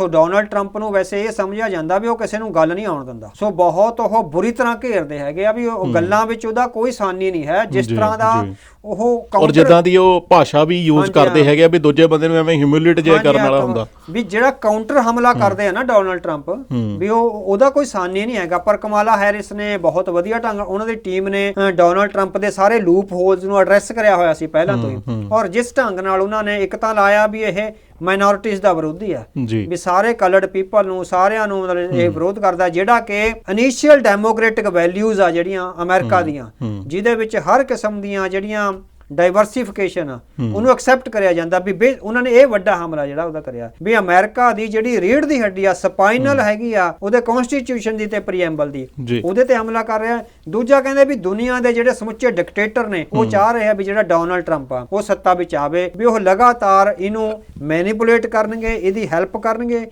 ਸੋ Donald Trump ਨੂੰ ਵੈਸੇ ਇਹ ਸਮਝਿਆ ਜਾਂਦਾ ਵੀ ਉਹ ਕਿਸੇ ਨੂੰ ਗੱਲ ਨਹੀਂ ਆਉਣ ਦਿੰਦਾ। ਸੋ ਬਹੁਤ ਉਹ ਬੁਰੀ ਤਰ੍ਹਾਂ ਘੇਰਦੇ ਹੈਗੇ ਆ ਵੀ ਉਹ ਗੱਲਾਂ ਵਿੱਚ ਉਹਦਾ ਕੋਈ ਸਾਨੀ ਨਹੀਂ ਹੈ। ਜਿਸ ਤਰ੍ਹਾਂ ਦਾ। ਉਹ ਔਰ ਜਿੱਦਾਂ ਦੀ ਉਹ ਭਾਸ਼ਾ ਵੀ ਯੂਜ਼ ਕਰਦੇ। ਹੈਗੇ ਆ ਵੀ ਦੂਜੇ ਬੰਦੇ ਨੂੰ ਐਵੇਂ ਹਿਊਮਿਲਿਟ ਜੇ ਕਰਨ ਵਾਲਾ ਹੁੰਦਾ। ਵੀ ਜਿਹੜਾ ਕਾਊਂਟਰ ਹਮਲਾ ਕਰਦੇ ਆ ਨਾ ਡੋਨਲਡ ਟਰੰਪ ਵੀ ਉਹ ਉਹਦਾ ਕੋਈ ਸਾਨੀ ਨਹੀਂ ਹੈਗਾ। ਪਰ ਕਮਾਲਾ ਹੈਰਿਸ ਨੇ ਬਹੁਤ ਵਧੀਆ ਢੰਗ ਉਹਨਾਂ ਦੀ ਟੀਮ ਨੇ ਡੋਨਲਡ ਟਰੰਪ ਦੇ ਸਾਰੇ ਲੂਪ ਹੋਲਸ ਨੂੰ ਐਡਰੈਸ ਕਰਿਆ ਹੋਇਆ ਸੀ ਪਹਿਲਾਂ ਤੋਂ ਹੀ। ਔਰ ਜਿਸ ਢੰਗ ਨਾਲ ਉਹਨਾਂ ਨੇ ਇੱਕ ਤਾਂ ਲਾਇਆ ਵੀ ਇਹ ਮਾਈਨੋਰਿਟੀਜ਼ ਦਾ ਵਿਰੋਧੀ ਆ। ਵੀ ਸਾਰੇ ਕਲਰਡ ਪੀਪਲ ਨੂੰ ਸਾਰਿਆਂ ਨੂੰ ਮਤਲਬ ਇਹ ਵਿਰੋਧ ਕਰਦਾ ਜਿਹੜਾ ਕਿ ਇਨੀਸ਼ੀਅਲ ਡੈਮੋਕ੍ਰੈਟਿਕ ਵੈਲਿਊਜ਼ ਆ ਜਿਹੜੀਆਂ ਅਮਰੀਕਾ ਦੀਆਂ ਜਿਹਦੇ ਵਿੱਚ ਹਰ ਕਿਸਮ ਦੀਆਂ ਜਿਹੜੀਆਂ ਡਾਈਵਰਸਿਫਿਕੇਸ਼ਨ ਉਹਨੂੰ ਐਕਸੈਪਟ ਕਰਿਆ ਜਾਂਦਾ ਵੀ ਉਹਨਾਂ ਨੇ ਇਹ ਵੱਡਾ ਹਮਲਾ ਜਿਹੜਾ ਉਹਦਾ ਕਰਿਆ। ਵੀ ਅਮਰੀਕਾ ਦੀ ਜਿਹੜੀ ਰੀੜ ਦੀ ਹੱਡੀ ਆ ਸਪਾਈਨਲ ਹੈਗੀ ਆ ਉਹਦੇ ਕਨਸਟੀਟਿਊਸ਼ਨ ਦੀ ਤੇ ਪ੍ਰੀਐਮਬਲ ਦੀ। ਉਹਦੇ ਤੇ ਹਮਲਾ ਕਰ ਰਿਹਾ। ਦੂਜਾ ਕਹਿੰਦੇ ਵੀ ਦੁਨੀਆ ਦੇ ਜਿਹੜੇ ਸਮੁੱਚੇ ਡਿਕਟੇਟਰ ਨੇ ਉਹ ਚਾਹ ਰਹੇ ਆ ਵੀ ਜਿਹੜਾ ਡੋਨਲਡ ਟਰੰਪ ਆ ਉਹ ਸੱਤਾ ਵਿੱਚ ਆਵੇ ਵੀ ਉਹ ਲਗਾਤਾਰ ਇਹਨੂੰ ਮੈਨੀਪੂਲੇਟ ਕਰਨਗੇ ਇਹਦੀ ਹੈਲਪ ਕਰਨਗੇ।